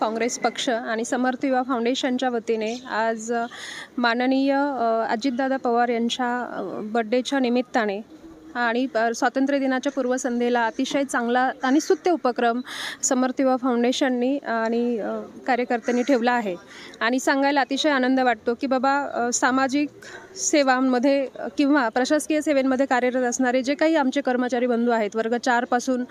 काँग्रेस पक्ष आणि समर्थ युवा फाउंडेशनच्या वतीने आज माननीय अजितदादा पवार यांच्या बड्डेच्या निमित्ताने आणि स्वातंत्र्य दिनाच्या पूर्वसंध्येला अतिशय चांगला आणि सुत्य उपक्रम समर्थ युवा फाउंडेशननी आणि कार्यकर्त्यांनी ठेवला आहे. आणि सांगायला अतिशय आनंद वाटतो की बाबा सामाजिक सेवांमध्ये किंवा प्रशासकीय सेवेमध्ये कार्यरत असणारे जे काही आमचे कर्मचारी बंधू आहेत वर्ग चारपासून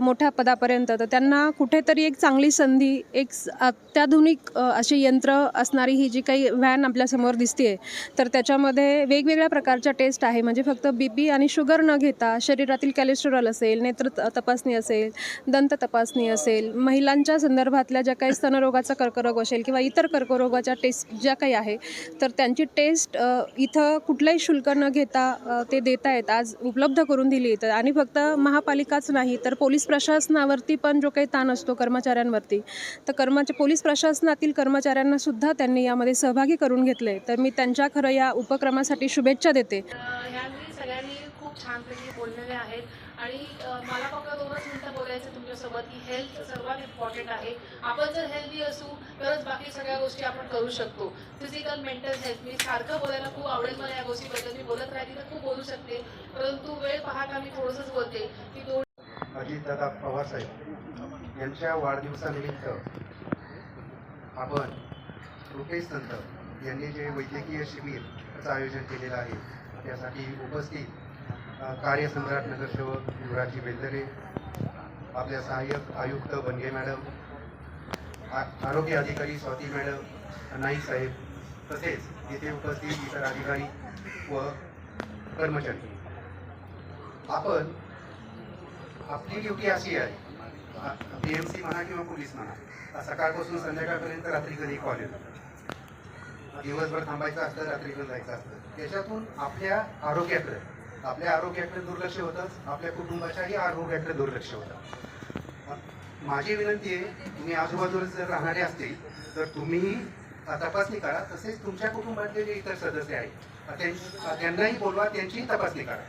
मोठ्या पदापर्यंत तर त्यांना कुठेतरी एक चांगली संधी एक स- अत्याधुनिक अशी यंत्र असणारी ही जी काही व्हॅन आपल्यासमोर दिसते तर त्याच्यामध्ये वेगवेगळ्या प्रकारच्या टेस्ट आहे. म्हणजे फक्त बी पी आणि शुगर न घेता शरीरातील कॅलेस्ट्रॉल असेल नेत्र त- तपासणी असेल दंत तपासणी असेल महिलांच्या संदर्भातल्या ज्या काही स्तनरोगाचा कर्करोग असेल किंवा इतर कर्करोगाच्या टेस्ट ज्या काही आहे तर त्यांची टेस्ट इथं कुठलंही शुल्क न घेता ते देत आहेत आज उपलब्ध करून दिली तर. आणि फक्त महापालिकाच नाही तर पोलीस प्रशासनावरती पण जो काही ताण असतो कर्मचाऱ्यांवरती तर कर्मचा पोलीस प्रशासनातील कर्मचाऱ्यांना सुद्धा त्यांनी यामध्ये सहभागी करून घेतले तर मी त्यांच्या खरं या उपक्रमासाठी शुभेच्छा देते. खूप छानपैकी बोललेले आहेत. आणि मला फक्त दोनच मिनटं बोलायचं तुमच्यासोबत. की हेल्थ सर्वात इम्पॉर्टंट आहे. आपण जर हेल्दी असू तरच बाकी सगळ्या गोष्टी आपण करू शकतो. फिजिकल मेंटल हेल्थ मी सारखं बोलायला खूप आवडेल मला या गोष्टीबद्दल. मी बोलत राहिली तर खूप बोलू शकते. परंतु वेळ पाहता मी थोडंसंच बोलते. की दोन अजितदादा पवारसाहेब यांच्या वाढदिवसानिमित्त आपण रुपेश संत यांनी जे वैद्यकीय शिबिरचं आयोजन केलेलं आहे त्यासाठी उपस्थित कार्यसम्राट नगरसेवक युवराजी बेल्दरे आपल्या सहाय्यक आयुक्त बनगे मॅडम आ- आरोग्य अधिकारी स्वाती मॅडम नाईक साहेब तसेच येथे उपस्थित इतर अधिकारी व कर्मचारी. आपण आपली ड्युटी अशी आहे पी एम सी म्हणा किंवा पोलीस म्हणा सकाळपासून संध्याकाळपर्यंत रात्री कधी कॉल येतो दिवसभर थांबायचं असतं रात्री जायचं असतं. त्याच्यातून आपल्या आरोग्याकडे आपल्या आरोग्याकडे दुर्लक्ष होतंच आपल्या कुटुंबाच्याही आरोग्याकडे दुर्लक्ष होतं. माझी विनंती आहे तुम्ही आजूबाजूला जर राहणारे असतील तर तुम्हीही तपासणी करा. तसेच तुमच्या कुटुंबातले जे इतर सदस्य आहेत त्यांनाही बोलवा त्यांचीही तपासणी करा.